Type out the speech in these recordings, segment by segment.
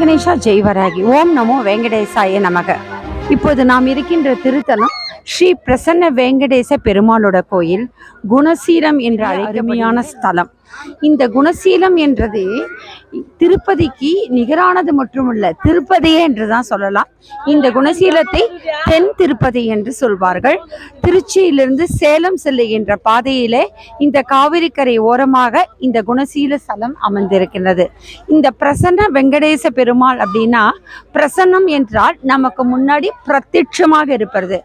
ஜெய் ஜெய்வராகி. ஓம் நமோ வெங்கடேசாய நமக. இப்போது நாம் இருக்கின்ற திருத்தலம் ஸ்ரீ பிரசன்ன வெங்கடேச பெருமாளோட கோயில் குணசீரம் என்ற அருமையான ஸ்தலம். இந்த குணசீலம் என்றது திருப்பதிக்கு நிகரானது மட்டுமல்ல திருப்பதியே என்று தான் சொல்லலாம். இந்த குணசீலத்தை தென் திருப்பதி என்று சொல்வார்கள். திருச்சியிலிருந்து சேலம் செல்லுகின்ற பாதையிலே இந்த காவிரி கரை ஓரமாக இந்த குணசீல ஸ்தலம் அமைந்திருக்கின்றது இந்த பிரசன்ன வெங்கடேச பெருமாள் அப்படின்னா பிரசன்னம் என்றால் நமக்கு முன்னாடி பிரத்யட்சமாக இருப்பது.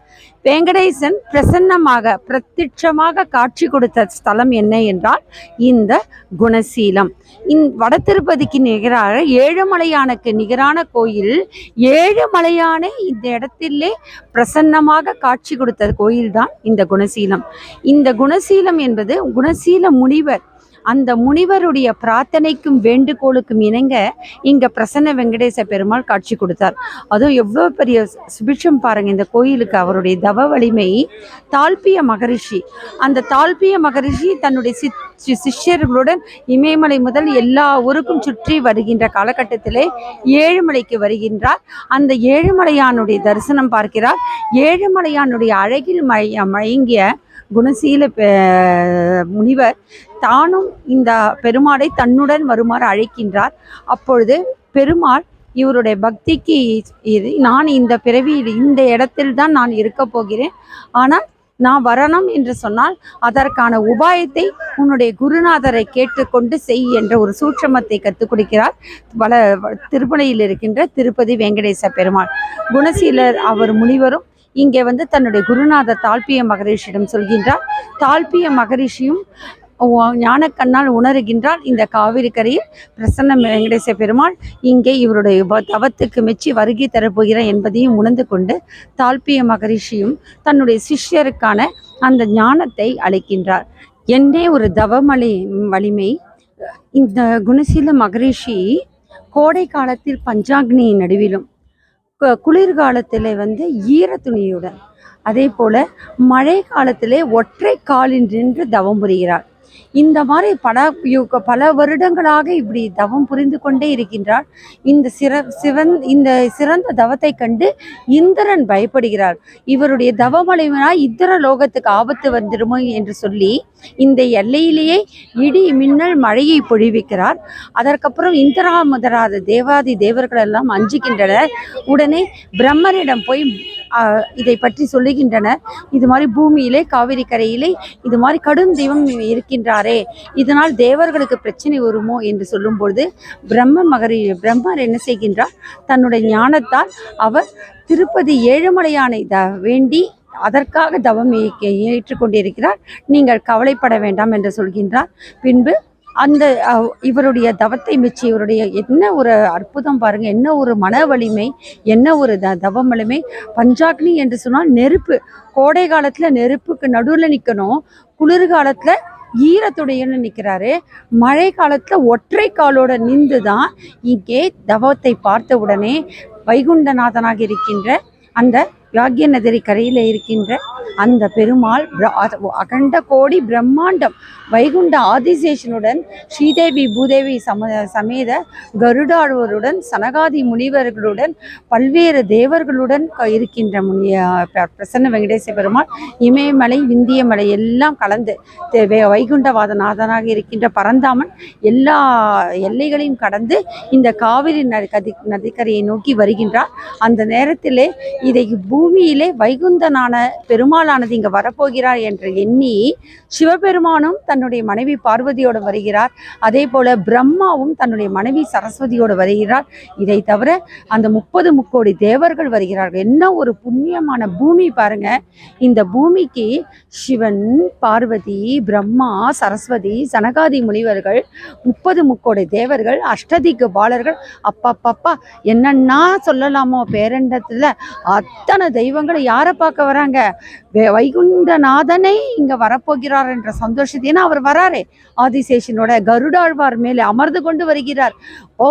வெங்கடேசன் பிரசன்னமாக பிரத்யட்சமாக காட்சி கொடுத்த ஸ்தலம் என்ன என்றால் இந்த குணசீலம். இந் வட திருப்பதிக்கு நிகராக ஏழுமலையானுக்கு நிகரான கோயில் ஏழுமலையானே இந்த இடத்திலே பிரசன்னமாக காட்சி கொடுத்த கோயில்தான் இந்த குணசீலம். இந்த குணசீலம் என்பது குணசீல முனிவர் அந்த முனிவருடைய பிரார்த்தனைக்கும் வேண்டுகோளுக்கும் இணங்க இங்க பிரசன்ன வெங்கடேச பெருமாள் காட்சி கொடுத்தார். அதுவும் எவ்வளோ பெரிய சுபிட்சம் பாருங்க இந்த கோயிலுக்கு அவருடைய தவ வலிமை. தாழ்பிய மகரிஷி. அந்த தாழ்பிய மகரிஷி தன்னுடைய சி- சிஷ்யர்களுடன் இமயமலை முதல் எல்லா ஊருக்கும் சுற்றி வருகின்ற காலகட்டத்திலே ஏழுமலைக்கு வருகின்றார். அந்த ஏழுமலையானுடைய தரிசனம் பார்க்கிறார். ஏழுமலையானுடைய அழகில் மய மயங்கிய குணசீல பெ- முனிவர் தானும் இந்த பெருமாளை தன்னுடன் வருமாறு அழைக்கின்றார். அப்பொழுது பெருமாள் இவருடைய பக்திக்கு இது நான் இந்த பிறவியில் இந்த இடத்தில் தான் நான் இருக்க போகிறேன். ஆனால் நான் வரணும் என்று சொன்னால் அதற்கான உபாயத்தை உன்னுடைய குருநாதரை கேட்டுக்கொண்டு செய் என்ற ஒரு சூட்சமத்தை கற்றுக் கொடுக்கிறார். வள திருப்பணியில் இருக்கின்ற திருப்பதி வெங்கடேச பெருமாள். குணசீலர் அவர் முனிவரும் இங்கே வந்து தன்னுடைய குருநாதர் தாழ்பிய மகரிஷியிடம் சொல்கின்றார் தாழ்பிய மகரிஷியும் ஞானக்கண்ணால் உணர்கின்றால் இந்த காவிரி கரையில் பிரசன்ன வெங்கடேச பெருமாள் இங்கே இவருடைய உப- தவத்துக்கு மெச்சி வருகை தரப்போகிறார் என்பதையும் உணர்ந்து கொண்டு தாழ்பிய மகரிஷியும் தன்னுடைய சிஷ்யருக்கான அந்த ஞானத்தை அளிக்கின்றார். என்னே ஒரு தவமலை வலிமை இந்த குணசீல மகரிஷி கோடை காலத்தில் பஞ்சாக்னியின் நடுவிலும் குளிர்காலத்தில் வந்து ஈர துணியுடன் அதே போல மழை காலத்திலே ஒற்றை காலில் நின்று தவம் புரிகிறார். இந்த மாதிரி பல யுக- பல வருடங்களாக இப்படி தவம் புரிந்து கொண்டே இருக்கின்றார் இந்த சிற சிவன் இந்த சிறந்த தவத்தை கண்டு இந்திரன் பயப்படுகிறார் இவருடைய தவமலைவனால் இந்திர லோகத்துக்கு ஆபத்து வந்துடுமோ என்று சொல்லி இந்த எல்லையிலேயே இடி மின்னல் மழையை பொழிவிக்கிறார். அதற்கப்புறம் இந்திரா முதலாத தேவாதி தேவர்கள் எல்லாம் அஞ்சுகின்றனர். உடனே பிரம்மரிடம் போய் இதை பற்றி சொல்லுகின்றனர். இது மாதிரி பூமியிலே காவிரி கரையிலே இது மாதிரி கடும் தெய்வம் இருக்கின்ற சென்றாரே இதனால் தேவர்களுக்கு பிரச்சனை வருமோ என்று சொல்லும்பொழுது பிரம்ம மகரி பிரம்மர் என்ன செய்கின்றார்? தன்னுடைய ஞானத்தால் அவர் திருப்பதி ஏழுமலையானை த வேண்டி அதற்காக தவம் ஏற்றுக்கொண்டிருக்கிறார். நீங்கள் கவலைப்பட வேண்டாம் என்று சொல்கின்றார். பின்பு அந்த இவருடைய தவத்தை மிச்சி இவருடைய என்ன ஒரு அற்புதம் பாருங்க என்ன ஒரு மன வலிமை என்ன ஒரு த தவம் வலிமை. பஞ்சாக்னி என்று சொன்னால் நெருப்பு. கோடை காலத்தில் நெருப்புக்கு நடுவில் நிற்கணும் குளிர்காலத்தில் ஈரத்துடையன்னு நிற்கிறாரு. மழை காலத்தில் ஒற்றை காலோட நின்று தான் இங்கே தவத்தை பார்த்த உடனே வைகுண்டநாதனாக இருக்கின்ற அந்த யாக்கிய நதிரை கரையில் இருக்கின்ற அந்த பெருமாள் அகண்ட கோடி பிரம்மாண்டம் வைகுண்ட ஆதிசேஷனுடன் ஸ்ரீதேவி பூதேவி சம சமேத கருடாழ்வருடன் சனகாதி முனிவர்களுடன் பல்வேறு தேவர்களுடன் இருக்கின்ற முனிய பிரசன்ன வெங்கடேச பெருமாள் இமயமலை விந்திய மலை எல்லாம் கலந்து தே- வைகுண்டவாதநாதனாக இருக்கின்ற பரந்தாமன் எல்லா எல்லைகளையும் கடந்து இந்த காவிரி நதி கதி நதிக்கரையை நோக்கி வருகின்றார். அந்த நேரத்திலே இதை பூமியிலே வைகுந்தனான பெருமாளானது இங்க வரப்போகிறார் என்று எண்ணி சிவபெருமானும் தன்னுடைய மனைவி பார்வதியோடு வருகிறார். அதே போல பிரம்மாவும் தன்னுடைய மனைவி சரஸ்வதியோடு வருகிறார். இதை தவிர அந்த முப்பது முக்கோடி தேவர்கள் வருகிறார்கள். என்ன ஒரு புண்ணியமான பூமி பாருங்க. இந்த பூமிக்கு சிவன் பார்வதி பிரம்மா சரஸ்வதி சனகாதி முனிவர்கள் முப்பது முக்கோடி தேவர்கள் அஷ்டதிக்கு பாலர்கள் அப்பப்பப்பா என்னன்னா சொல்லலாமோ பேரண்டத்தில் அத்தனை தெய்வங்களை யாரை பார்க்க வராங்க? வைகுண்டநாதனை இங்கே வரப்போகிறார் என்ற சந்தோஷத்தை ஏன்னா அவர் வராரே. ஆதிசேஷனோட கருடாழ்வார் மேலே அமர்ந்து கொண்டு வருகிறார். ஓ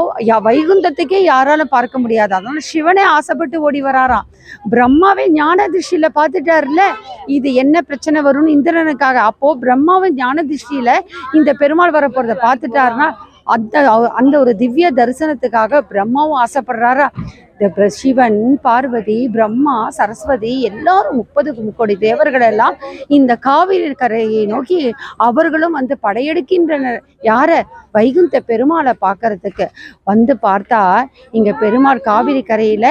வைகுண்டத்துக்கே வைகுந்தத்துக்கே யாராலும் பார்க்க முடியாது. அதனால சிவனே ஆசைப்பட்டு ஓடி வராராம். பிரம்மாவே ஞான திருஷ்டியில பார்த்துட்டார்ல. இது என்ன பிரச்சனை வரும்னு இந்திரனுக்காக. அப்போ பிரம்மாவும் ஞான திருஷ்டியில இந்த பெருமாள் வரப்போகிறத பார்த்துட்டாருன்னா அந்த அந்த ஒரு திவ்ய தரிசனத்துக்காக பிரம்மாவும் ஆசைப்படுறாரா? சிவன் பார்வதி பிரம்மா சரஸ்வதி எல்லாரும் முப்பது முக்கோடி தேவர்கள் எல்லாம் இந்த காவிரி கரையை நோக்கி அவர்களும் வந்து படையெடுக்கின்றனர். யார? வைகுந்த பெருமாளை பார்க்கறதுக்கு வந்து பார்த்தா இங்க பெருமாள் காவிரி கரையில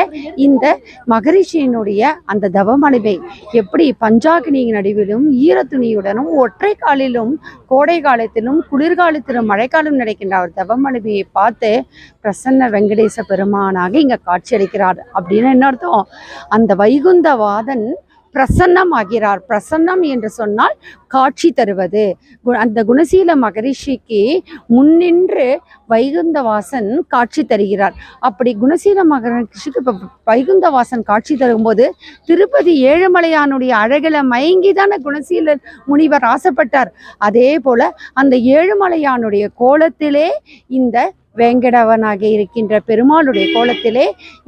இந்த மகரிஷியினுடைய அந்த தவமணிவை எப்படி பஞ்சாகினி நடுவிலும் ஈரத்துணியுடனும் ஒற்றை காலிலும் கோடை காலத்திலும் குளிர்காலத்திலும் மழைக்காலம் நடக்கின்ற அவர் தவமணிவியை பார்த்து பிரசன்ன வெங்கடேச பெருமானாக இங்க காட்சியளிக்கிறார் அப்படின்னு என்ன அர்த்தம்? அந்த வைகுந்தவாதன் பிரசன்னமாகிறார். பிரசன்னம் என்று சொன்னால் காட்சி தருவது. அந்த குணசீல மகரிஷிக்கு முன்னின்று வைகுந்தவாசன் காட்சி தருகிறார். அப்படி குணசீல மகரிஷிக்கு இப்ப வைகுந்தவாசன் காட்சி தரும்போது திருப்பதி ஏழுமலையானுடைய அழகில மயங்கி தானே குணசீல முனிவர் ஆசைப்பட்டார். அதே போல அந்த ஏழுமலையானுடைய கோலத்திலே இந்த வேங்கடவனாகி இருக்கின்ற பெருமாளுடைய கோலத்திலே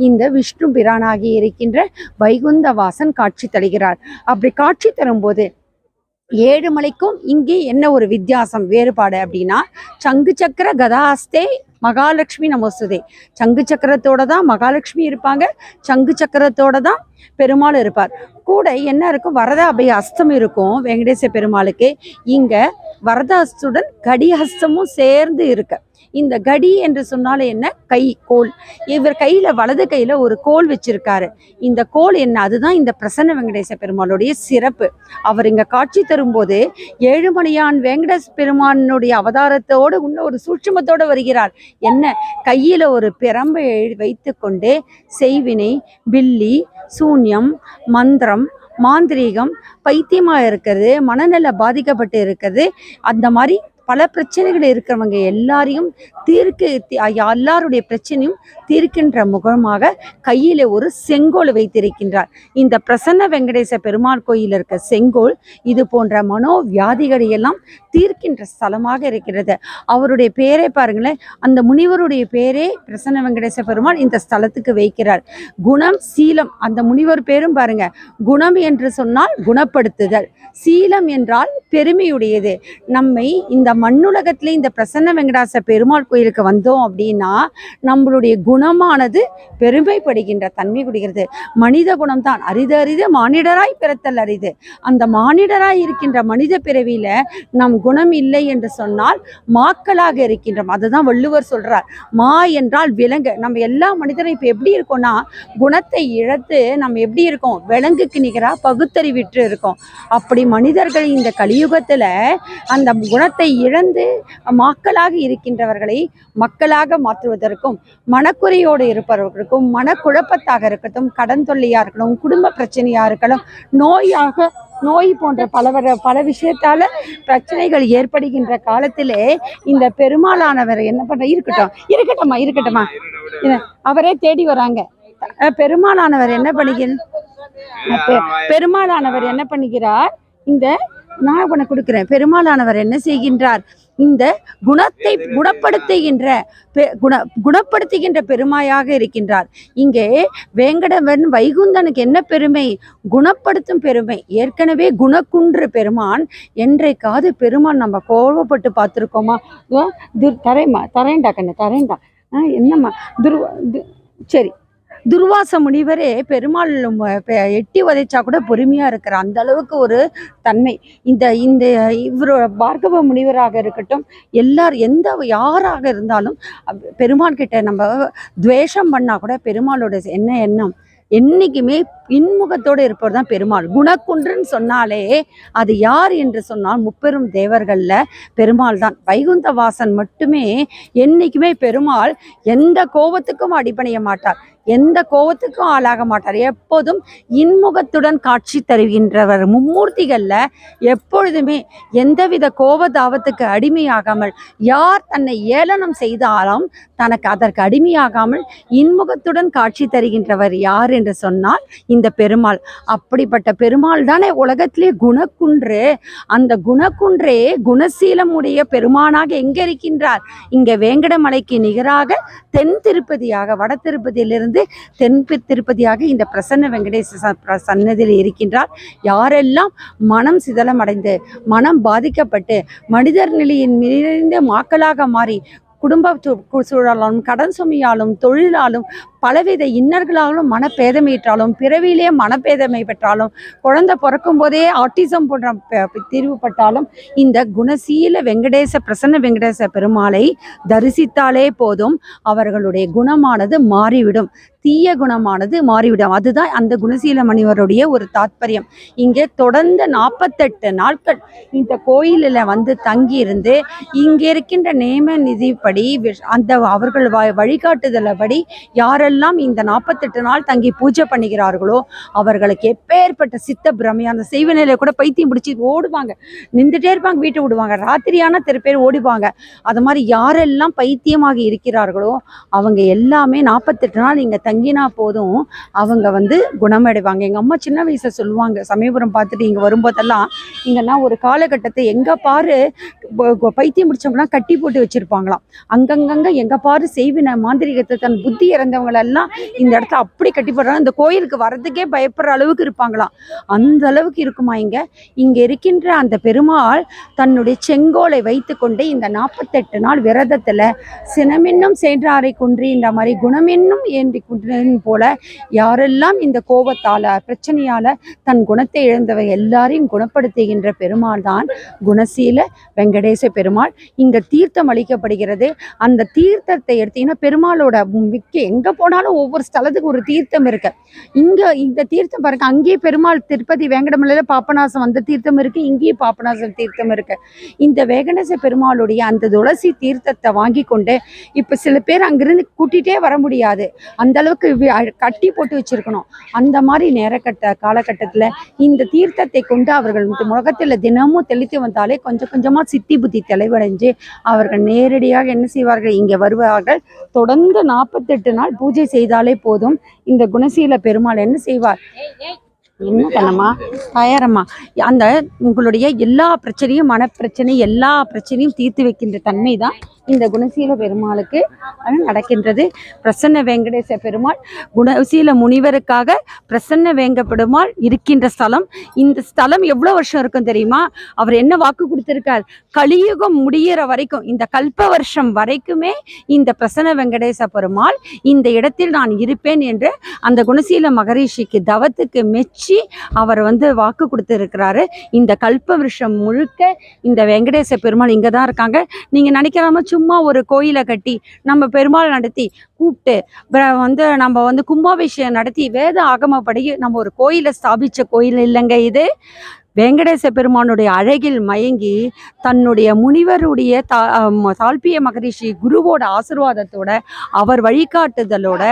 இந்த விஷ்ணு பிரானாகி இருக்கின்ற வைகுந்தவாசன் காட்சி தருகிறார். அப்படி காட்சி தரும்போது ஏழுமலைக்கும் இங்கே என்ன ஒரு வித்தியாசம் வேறுபாடு அப்படின்னா சங்கு சக்கர கதாஸ்தே மகாலட்சுமி நமோஸ்துதே. சங்கு சக்கரத்தோட தான் மகாலட்சுமி இருப்பாங்க சங்கு சக்கரத்தோட தான் பெருமாள் இருப்பார். கூட என்ன இருக்கும் வரத அபய அஸ்தம் இருக்கும் வெங்கடேச பெருமாளுக்கு. இங்க கடி கடிஹஸ்தமும் சேர்ந்து இருக்கு. இந்த கடி என்று சொன்னாலே என்ன? கை கோல். இவர் கையில வலது கையில ஒரு கோல் வச்சிருக்காரு. இந்த கோல் என்ன? அதுதான் இந்த பிரசன்ன வெங்கடேச பெருமாளுடைய சிறப்பு. அவர் இங்க காட்சி தரும்போது ஏழுமலையான் வெங்கடேச பெருமானுடைய அவதாரத்தோடு இன்னும் ஒரு சூட்சுமத்தோடு வருகிறார். என்ன? கையில ஒரு பிரம்பை வைத்து கொண்டு செய்வினை பில்லி சூன்யம் மந்திரம் மாந்திரீகம் பைத்தியமாக இருக்கிறது மனநல பாதிக்கப்பட்டு இருக்கிறது அந்த மாதிரி பல பிரச்சனைகள் இருக்கிறவங்க எல்லாரையும் தீர்க்க எல்லாருடைய பிரச்சனையும் தீர்க்கின்ற முகமாக கையில் ஒரு செங்கோல் வைத்திருக்கின்றார். இந்த பிரசன்ன வெங்கடேச பெருமாள் கோயில் இருக்க செங்கோல் இது போன்ற மனோவியாதிகளை எல்லாம் தீர்க்கின்ற ஸ்தலமாக இருக்கிறது. அவருடைய பேரை பாருங்களேன். அந்த முனிவருடைய பேரே பிரசன்ன வெங்கடேச பெருமாள் இந்த ஸ்தலத்துக்கு வைக்கிறார். குணம் சீலம் அந்த முனிவர் பேரும் பாருங்க. குணம் என்று சொன்னால் குணப்படுத்துதல். சீலம் என்றால் பெருமையுடையது. நம்மை இந்த மண்ணுலகத்திலே இந்த பிரசன்ன வெங்கடாச பெருமாள் கோயிலுக்கு வந்தோம் அப்படின்னா நம்மளுடைய குணமானது பெருமைப்படுகின்ற தன்மை கொடுக்கிறது. மனித குணம் தான் அரிது அரிது மானிடராய் பிறத்தல் அரிது. அந்த மானிடராய் இருக்கின்ற மனித பிறவியில நம் குணம் இல்லை என்று சொன்னால் மாக்களாக இருக்கின்றோம். அதுதான் வள்ளுவர் சொல்றார். மா என்றால் விலங்கு. நம்ம எல்லா மனிதரும் இப்ப எப்படி இருக்கோம்னா குணத்தை இழந்து நம்ம எப்படி இருக்கோம்? விலங்குக்கு நிகரா பகுத்தறிவிட்டு இருக்கோம். அப்படி மனிதர்கள் இந்த கலியுகத்துல அந்த குணத்தை இழந்து மாக்களாக இருக்கின்றவர்களை மக்களாக மாற்றுவதற்கும் மனக்குறையோடு இருப்பவர்களுக்கும் மனக்குழப்பத்தாக இருக்கட்டும் கடன் தொல்லையா இருக்கட்டும் குடும்ப பிரச்சனையா இருக்கட்டும் நோயாக நோய் போன்ற பல பல விஷயத்தால பிரச்சனைகள் ஏற்படுகின்ற காலத்திலே இந்த பெருமாளானவர் என்ன பண்ற இருக்கட்டும் இருக்கட்டும்மா இருக்கட்டும்மா. அவரே தேடி வராங்க. பெருமாளானவர் என்ன பண்ணுகிறார் பெருமாளானவர் என்ன பண்ணுகிறார் இந்த நான் உனக்கு கொடுக்குறேன். பெருமாளானவர் என்ன செய்கின்றார்? இந்த குணத்தை குணப்படுத்துகின்ற பெ- குண குணப்படுத்துகின்ற பெருமாயாக இருக்கின்றார். இங்கே வேங்கடவன் வைகுந்தனுக்கு என்ன பெருமை? குணப்படுத்தும் பெருமை. ஏற்கனவே குணக்குன்று பெருமான் என்றைக்காவது பெருமான் நம்ம கோபப்பட்டு பார்த்துருக்கோமா? இதோ தரேம்மா தரேன்டா கண்ணு தரேன்டா ஆ என்னம்மா? துருவா சரி. துர்வாச முனிவரே பெருமாள் எட்டி உதைச்சா கூட பொறுமையாக இருக்கிற அந்த அளவுக்கு ஒரு தன்மை. இந்த இந்த இவரோட பார்கவ முனிவராக இருக்கட்டும் எல்லார் எந்த யாராக இருந்தாலும் பெருமாள் கிட்ட நம்ம துவேஷம் பண்ணால் கூட பெருமாளோட என்ன எண்ணம்? என்றைக்குமே இன்முகத்தோடு இருப்பவர் தான் பெருமாள். குணக்குன்றுன்னு சொன்னாலே அது யார் என்று சொன்னால் முப்பெரும் தேவர்களில் பெருமாள் தான். வைகுந்த வாசன் மட்டுமே என்னைக்குமே பெருமாள் எந்த கோபத்துக்கும் அடிபணிய மாட்டார். எந்த கோபத்துக்கும் ஆளாக மாட்டார். எப்போதும் இன்முகத்துடன் காட்சி தருகின்றவர். மும்மூர்த்திகளில் எப்பொழுதுமே எந்தவித கோபதாபத்துக்கு அடிமையாகாமல் யார் தன்னை ஏளனம் செய்தாலும் தனக்கு அதற்கு அடிமையாகாமல் இன்முகத்துடன் காட்சி தருகின்றவர் யார் என்று சொன்னால் இந்த பெருமாள். அப்படிப்பட்ட பெருமாள் தானே உலகத்திலே குணக்குன்று. அந்த குணக்குன்றே குணசீலம் உடைய பெருமானாக எங்கே இருக்கின்றார்? இங்கே வேங்கடமலைக்கு நிகராக தென் திருப்பதியாக வட திருப்பதியிலிருந்து தென் திருப்பதியாக இந்த பிரசன்ன வெங்கடேச ச- சன்னதியில் இருக்கின்றார். யாரெல்லாம் மனம் சிதலமடைந்து மனம் பாதிக்கப்பட்டு மனிதர் நிலையின் நிறைந்த மாக்களாக மாறி குடும்ப சூழலாலும் கடன் சுமையாலும் தொழிலாலும் பலவித இன்னர்களாலும் மனப்பேதமையிட்டாலும் பிறவியிலே மனப்பேதமை பெற்றாலும் குழந்தை பிறக்கும் போதே ஆட்டிசம் போன்ற தீர்வுபட்டாலும் இந்த குணசீல வெங்கடேச பிரசன்ன வெங்கடேச பெருமாளை தரிசித்தாலே போதும் அவர்களுடைய குணமானது மாறிவிடும். தீய குணமானது மாறிவிடும். அதுதான் அந்த குணசீல மணிவருடைய ஒரு தாத்பரியம். இங்கே தொடர்ந்து நாற்பத்தெட்டு நாட்கள் இந்த கோயிலில் வந்து தங்கி இருந்து இங்கே இருக்கின்ற நேம நிதிப்படி அந்த அவர்கள் வ வழிகாட்டுதலபடி யாரெல்லாம் இந்த நாற்பத்தெட்டு நாள் தங்கி பூஜை பண்ணுகிறார்களோ அவர்களுக்கு எப்பேற்பட்ட சித்த பிரமை அந்த செய்வனையில கூட பைத்தியம் பிடிச்சி ஓடுவாங்க. நின்றுட்டே இருப்பாங்க வீட்டை விடுவாங்க. ராத்திரியான திரு பேர் ஓடிவாங்க அது மாதிரி யாரெல்லாம் பைத்தியமாக இருக்கிறார்களோ அவங்க எல்லாமே நாற்பத்தெட்டு நாள் இங்கே தங்கினா போதும் அவங்க வந்து குணமடைவாங்க. எங்கள் அம்மா சின்ன வயசில் சொல்லுவாங்க சமயபுரம் பார்த்துட்டு இங்கே வரும்போதெல்லாம் இங்கன்னா ஒரு காலகட்டத்தை எங்கே பாரு பைத்தியம் முடிச்சவங்களாம் கட்டி போட்டு வச்சுருப்பாங்களாம். அங்கங்கங்க எங்கே பாரு செய்வின மாந்திரிகத்தை தன் புத்தி இறந்தவங்களெல்லாம் இந்த இடத்துல அப்படி கட்டி போடுறாங்க. இந்த கோயிலுக்கு வர்றதுக்கே பயப்படுற அளவுக்கு இருப்பாங்களாம். அந்த அளவுக்கு இருக்குமா இங்கே? இங்கே இருக்கின்ற அந்த பெருமாள் தன்னுடைய செங்கோலை வைத்துக்கொண்டு இந்த நாற்பத்தெட்டு நாள் விரதத்தில் சினமென்னும் சென்றாரை குன்றின்ற மாதிரி குணமென்னும் ஏந்தி குன்றின் போல யாரெல்லாம் இந்த கோபத்தால் பிரச்சனையால் தன் குணத்தை இழந்தவை எல்லாரையும் குணப்படுத்துகின்ற பெருமாள் தான் குணசீல வெங்கடேச பெருமாள். இங்கே தீர்த்தம் அளிக்கப்படுகிறது. அந்த தீர்த்தத்தை எடுத்தீங்கன்னா பெருமாளோட மிக்க எங்கே போனாலும் ஒவ்வொரு ஸ்தலத்துக்கு ஒரு தீர்த்தம் இருக்கு. இங்கே இந்த தீர்த்தம் பாருங்க அங்கேயே பெருமாள் திருப்பதி வேங்கடமலையில் பாப்பநாசம் அந்த தீர்த்தம் இருக்கு இங்கேயும் பாப்பநாசம் தீர்த்தம் இருக்கு. இந்த வேங்கடேச பெருமாளுடைய அந்த துளசி தீர்த்தத்தை வாங்கி கொண்டு இப்போ சில பேர் அங்கிருந்து கூட்டிகிட்டே வர முடியாது. அந்த அளவுக்கு கட்டி போட்டு வச்சிருக்கணும். அந்த மாதிரி நேரக்கட்ட காலகட்டத்தில் இந்த தீர்த்தத்தை கொண்டு அவர்கள் முகத்தில் தினமும் தெளித்து வந்தாலே கொஞ்சம் கொஞ்சமாக சித்தி புத்தி தெளிவடைஞ்சு அவர்கள் நேரடியாக என்ன செய்வார்கள்? இங்கே வருவார்கள். தொடர்ந்து நாற்பத்தெட்டு நாள் பூஜை செய்தாலே போதும். இந்த குணசீல பெருமாள் என்ன செய்வார்? என்ன பண்ணமா தயாரம்மா அந்த உங்களுடைய எல்லா பிரச்சனையும் மனப்பிரச்சனை எல்லா பிரச்சனையும் தீர்த்து வைக்கின்ற தன்மை தான் இந்த குணசீல பெருமாளுக்கு நடக்கின்றது. பிரசன்ன வெங்கடேச பெருமாள் குணசீல முனிவருக்காக பிரசன்ன வேங்க பெருமாள் இருக்கின்ற ஸ்தலம். இந்த ஸ்தலம் எவ்வளோ வருஷம் இருக்கும் தெரியுமா? அவர் என்ன வாக்கு கொடுத்துருக்கார்? கலியுகம் முடியிற வரைக்கும் இந்த கல்ப வருஷம் வரைக்குமே இந்த பிரசன்ன வெங்கடேச பெருமாள் இந்த இடத்தில் நான் இருப்பேன் என்று அந்த குணசீல மகரிஷிக்கு தவத்துக்கு மெச்சி அவர் வந்து வாக்கு கொடுத்துருக்கிறாரு. இந்த கல்ப விருஷம் முழுக்க இந்த வெங்கடேச பெருமாள் இங்கே தான் இருக்காங்க. நீங்கள் நினைக்கிறாம சும்மா ஒரு கோயிலை கட்டி நம்ம பெருமாள் நடத்தி கூப்பிட்டு வந்து நம்ம வந்து கும்பாபிஷேகம் நடத்தி வேத ஆகமப்படி நம்ம ஒரு கோயிலை ஸ்தாபித்த கோயில் இல்லைங்க இது. வெங்கடேச பெருமானுடைய அழகில் மயங்கி தன்னுடைய முனிவருடைய தா சால்பிய மகரிஷி குருவோட ஆசிர்வாதத்தோட அவர் வழிகாட்டுதலோட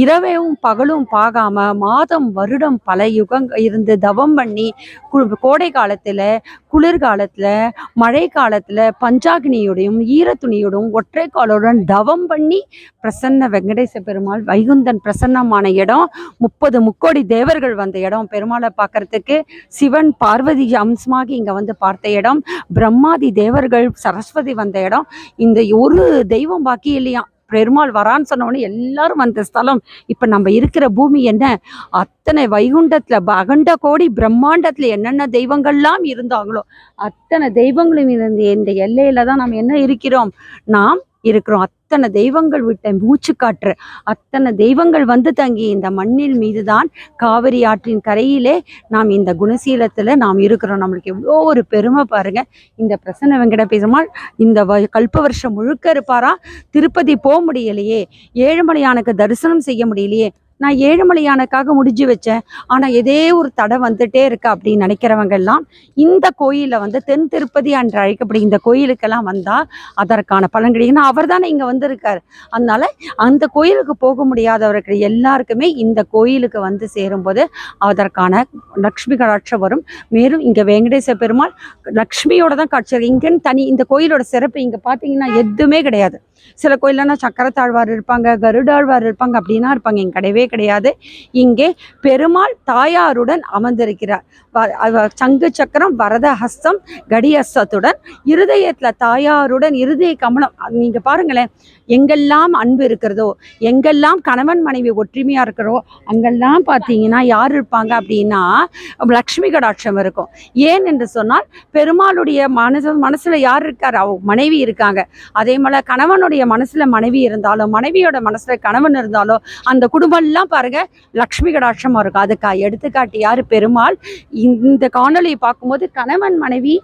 இரவையும் பகலும் பார்க்காம மாதம் வருடம் பல யுகங் இருந்து தவம் பண்ணி கு- கோடை காலத்தில் குளிர்காலத்தில் மழை காலத்தில் பஞ்சாகினியோடையும் ஈரத்துணியோடும் ஒற்றை காலுடன் தவம் பண்ணி பிரசன்ன வெங்கடேச பெருமாள் வைகுந்தன் பிரசன்னமான இடம் முப்பது முக்கோடி தேவர்கள் வந்த இடம் பெருமாளை பார்க்கறதுக்கு சிவன் பா பார்வதி அம்சமாக இங்கே வந்து பார்த்த இடம் பிரம்மாதி தேவர்கள் சரஸ்வதி வந்த இடம். இந்த ஒரு தெய்வம் பாக்கி இல்லையா? பெருமாள் வரான்னு சொன்னவொடனே எல்லாரும் வந்த ஸ்தலம். இப்போ நம்ம இருக்கிற பூமி என்ன? அத்தனை வைகுண்டத்தில் அகண்ட கோடி பிரம்மாண்டத்தில் என்னென்ன தெய்வங்கள்லாம் இருந்தாங்களோ அத்தனை தெய்வங்களும் இருந்த இந்த எல்லையில தான் நாம் என்ன இருக்கிறோம்? நாம் இருக்கிறோம். அத்தனை தெய்வங்கள் விட்ட மூச்சு காற்று அத்தனை தெய்வங்கள் வந்து தங்கி இந்த மண்ணில் மீதுதான் காவிரி ஆற்றின் கரையிலே நாம் இந்த குணசீலத்தில் நாம் இருக்கிறோம். நம்மளுக்கு எவ்வளோ ஒரு பெருமை பாருங்க. இந்த பிரசன்ன வெங்கட பெருமாள் இந்த வ- கல்ப வருஷம் முழுக்க இருப்பாரா? திருப்பதி போக முடியலையே. ஏழுமலையானுக்கு தரிசனம் செய்ய முடியலையே. நான் ஏழுமலையானுக்காக முடிஞ்சு வச்சேன். ஆனால் ஏதே ஒரு தடை வந்துட்டே இருக்கு அப்படின்னு நினைக்கிறவங்க எல்லாம் இந்த கோயிலில் வந்து தென் திருப்பதி என்று அழைக்கப்படும் இந்த கோயிலுக்கெல்லாம் வந்தால் அதற்கான பலன் கிடைக்கும் அவர் தானே இங்கே வந்திருக்கார். அதனால அந்த கோயிலுக்கு போக முடியாதவர்கள் எல்லாருக்குமே இந்த கோயிலுக்கு வந்து சேரும்போது அதற்கான லக்ஷ்மி கடாட்சம் வரும். மேலும் இங்கே வெங்கடேச பெருமாள் லக்ஷ்மியோட தான் காட்சி இங்கேன்னு தனி இந்த கோயிலோட சிறப்பு இங்கே பார்த்தீங்கன்னா எதுவுமே கிடையாது. சில கோயிலனா சக்கரத்தாழ்வார் இருப்பாங்க கருடாழ்வார் இருப்பாங்க அப்படின்னா இருப்பாங்க. இங்கே கிடையவே கிடையாது. இங்கே பெருமாள் தாயாருடன் அமர்ந்திருக்கிறார். சங்கு சக்கரம் வரத ஹஸ்தம் கடியஸ்தத்துடன் இருதயத்தில் தாயாருடன் இருதய கமலம். நீங்கள் நீங்க பாருங்களேன் எங்கெல்லாம் அன்பு இருக்கிறதோ எங்கெல்லாம் கணவன் மனைவி ஒற்றுமையாக இருக்கிறோ அங்கெல்லாம் பார்த்தீங்கன்னா யார் இருப்பாங்க அப்படின்னா லக்ஷ்மி கடாட்சம் இருக்கும். ஏன் என்று சொன்னால் பெருமாளுடைய மனசு மனசில் யார் இருக்கார்? அவ மனைவி இருக்காங்க. அதே போல் கணவனுடைய மனசில் மனைவி இருந்தாலோ மனைவியோட மனசில் கணவன் இருந்தாலோ அந்த குடும்பம் எல்லாம் பாருங்க லக்ஷ்மி கடாட்சமாக இருக்கும். அதுக்கா எடுத்துக்காட்டு யார்? பெருமாள். இந்த காணொளியை பார்க்கும்போது கணவன் மனைவி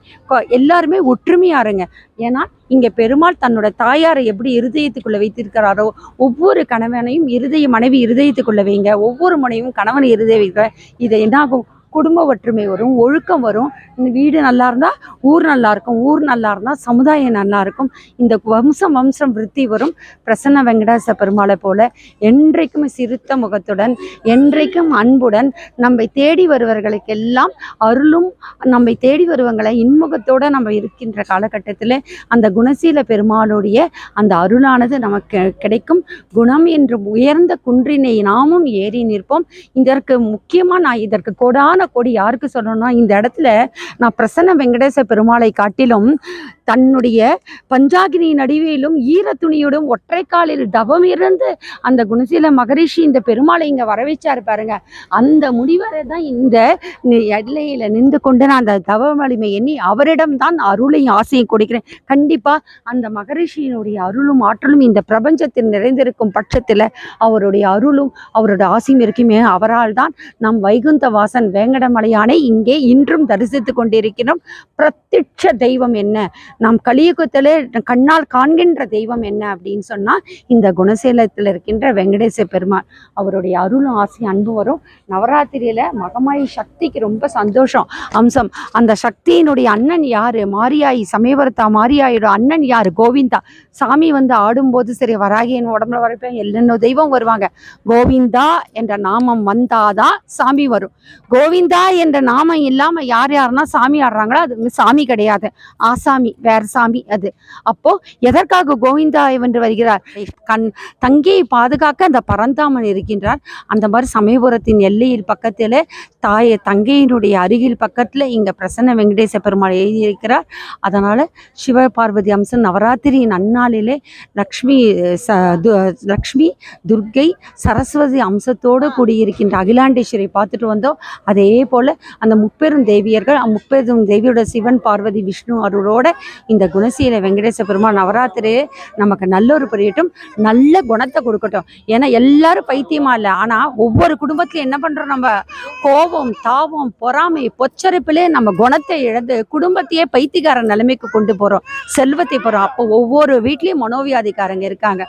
எல்லாருமே ஒற்றுமையாக இருங்க. ஏன்னா இங்க பெருமாள் தன்னோட தாயாரை எப்படி இருதயத்துக்குள்ள வைத்திருக்கிறாரோ ஒவ்வொரு கணவனையும் இருதய மனைவி இருதயத்துக்குள்ள வைங்க ஒவ்வொரு மனைவியும் கணவன் இருதய வைக்க இதை என்னாகும்? குடும்ப ஒற்றுமை வரும் ஒழுக்கம் வரும். இந்த வீடு நல்லா இருந்தால் ஊர் நல்லா இருக்கும் ஊர் நல்லா இருந்தால் சமுதாயம் நல்லா இருக்கும். இந்த வம்சம் வம்சம் விருத்தி வரும். பிரசன்ன வெங்கடாச பெருமாளை போல என்றைக்கும் சிறுத்த முகத்துடன் என்றைக்கும் அன்புடன் நம்மை தேடி வருவர்களுக்கெல்லாம் அருளும் நம்மை தேடி வருவங்களை இன்முகத்தோடு நம்ம இருக்கின்ற காலகட்டத்தில் அந்த குணசீல பெருமாளுடைய அந்த அருளானது நமக்கு கிடைக்கும். குணம் என்று உயர்ந்த குன்றினை நாமும் ஏறி நிற்போம். இதற்கு முக்கியமாக நான் இதற்கு கோடான கொடி யாருக்கு சொல்லணும்னா இந்த இடத்துல நான் பிரசன்ன வெங்கடேச பெருமாளை காட்டிலும் தன்னுடைய பஞ்சாகினி நடுவிலும் ஈர துணியோடும் தவம் இருந்து அந்த குணசீல மகரிஷி இந்த பெருமாளை இங்க வரவேச்சார் பாருங்க. அந்த முடிவரை தான் இந்த நி- எல்லையில நின்று கொண்டு நான் அந்த தவ வலிமை எண்ணி அவரிடம் தான் அருளையும் ஆசையும் கொடுக்கிறேன். கண்டிப்பா அந்த மகரிஷியினுடைய அருளும் ஆற்றலும் இந்த பிரபஞ்சத்தில் நிறைந்திருக்கும் பட்சத்துல அவருடைய அருளும் அவருடைய ஆசையும் இருக்குமே. அவரால் தான் நம் வைகுந்த வாசன் வேங்கடமலையானை இங்கே இன்றும் தரிசித்துக் கொண்டிருக்கிறோம். பிரத்யட்ச தெய்வம் என்ன? நாம் கலியுகத்தில் கண்ணால் காண்கின்ற தெய்வம் என்ன அப்படின்னு சொன்னால் இந்த குணசேலத்தில் இருக்கின்ற வெங்கடேச பெருமாள். அவருடைய அருளும் ஆசை அன்பு வரும். நவராத்திரியில மகமாயி சக்திக்கு ரொம்ப சந்தோஷம். அம்சம் அந்த சக்தியினுடைய அண்ணன் யாரு? மாரியாயி சமயவரத்தா மாரியாயோட அண்ணன் யாரு? கோவிந்தா. சாமி வந்து ஆடும்போது சரி வராகியின் உடம்புல வரப்பேன் எல்லா தெய்வம் வருவாங்க. கோவிந்தா என்ற நாமம் வந்தாதான் சாமி வரும். கோவிந்தா என்ற நாமம் இல்லாம யார் யாருன்னா சாமி ஆடுறாங்களோ அது சாமி கிடையாது. ஆசாமி வேற சாமி அது. அப்போ எதற்காக கோவிந்தா என்று வருகிறார்? கண் தங்கையை பாதுகாக்க அந்த பரந்தாமன் இருக்கின்றார். அந்த மாதிரி சமயபுரத்தின் எல்லையில் பக்கத்தில் தாய தங்கையினுடைய அருகில் பக்கத்தில் இங்கே பிரசன்ன வெங்கடேச பெருமாள் எழுதியிருக்கிறார். அதனால் சிவ பார்வதி அம்சம் நவராத்திரி நன்னாளிலே லக்ஷ்மி ச து லக்ஷ்மி துர்க்கை சரஸ்வதி அம்சத்தோடு கூடியிருக்கின்ற அகிலாண்டேஸ்வரை பார்த்துட்டு வந்தோம். அதை அதே போல் அந்த முப்பெரும் தேவியர்கள் முப்பெரும் தேவியோட சிவன் பார்வதி விஷ்ணு அருளோட இந்த குணசீல வெங்கடேச பெருமாள் நவராத்திரியே நமக்கு நல்ல ஒரு புரியட்டும். நல்ல குணத்தை கொடுக்கட்டும். ஏன்னா எல்லாரும் பைத்தியமா இல்லை. ஆனால் ஒவ்வொரு குடும்பத்திலையும் என்ன பண்ணுறோம் நம்ம? கோபம் தாபம் பொறாமை பொச்சரிப்பிலே நம்ம குணத்தை இழந்து குடும்பத்தையே பைத்தியக்கார நிலைமைக்கு கொண்டு போகிறோம் செல்வத்தை போகிறோம் அப்போ ஒவ்வொரு வீட்லேயும் மனோவியாதிக்காரங்க இருக்காங்க.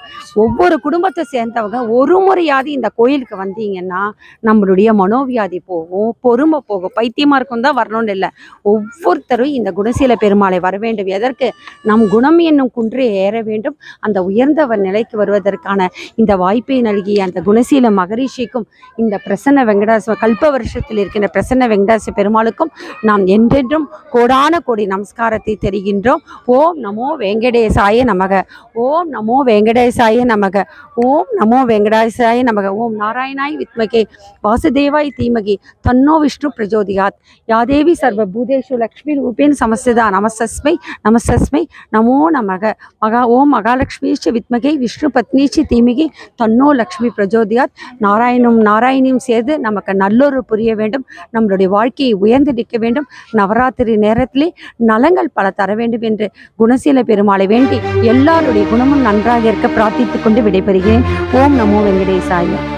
ஒவ்வொரு குடும்பத்தை சேர்ந்தவங்க ஒரு முறையாவது இந்த கோயிலுக்கு வந்தீங்கன்னா நம்மளுடைய மனோவியாதி போகும் பொறுமை போகும். பைத்தியமாக இருக்கும் தான் வரணும்னு இல்லை. ஒவ்வொருத்தரும் இந்த குணசீல பெருமாளை வர வேண்டும். எதற்கு? நம் குணம் என்னும் குன்று ஏற வேண்டும். அந்த உயர்ந்தவர் நிலைக்கு வருவதற்கான இந்த வாய்ப்பை நல்கிய அந்த குணசீல மகரிஷிக்கும் இந்த பிரசன்ன வெங்கடாச கல்ப வருஷத்தில் இருக்கின்ற பிரசன்ன வெங்கடாச பெருமாளுக்கும் நாம் என்றென்றும் கோடான கோடி நமஸ்காரத்தை தெரிகின்றோம். ஓம் நமோ வெங்கடேசாய நமக. ஓம் நமோ வெங்கடேசாய நமக. ஓம் நமோ வெங்கடேசாய நமக. ஓம் நாராயணாய் வித்மகே. வாசுதேவாய் தீமகி. தன்னோ விஷ்ணு பிரஜோதியாத். யாதேவி சர்வ பூதேஷு லக்ஷ்மி ரூபேன் சமஸ்திதா நமசஸ்மை நமசஸ்மை நமோ நமக. மகா ஓம் மகாலட்சுமிச்ச வித்மகை விஷ்ணு பத்னிச்சு தீமிகை தன்னோ லக்ஷ்மி பிரஜோதியாத். நாராயணும் நாராயணியும் சேர்ந்து நமக்கு நல்லொரு புரிய வேண்டும். நம்மளுடைய வாழ்க்கையை உயர்ந்து நிற்க வேண்டும். நவராத்திரி நேரத்திலே நலங்கள் பல தர வேண்டும் என்று குணசீல பெருமாளை வேண்டி எல்லாருடைய குணமும் நன்றாக இருக்க பிரார்த்தித்துக் கொண்டு விடைபெறுகிறேன். ஓம் நமோ வெங்கடேசாய.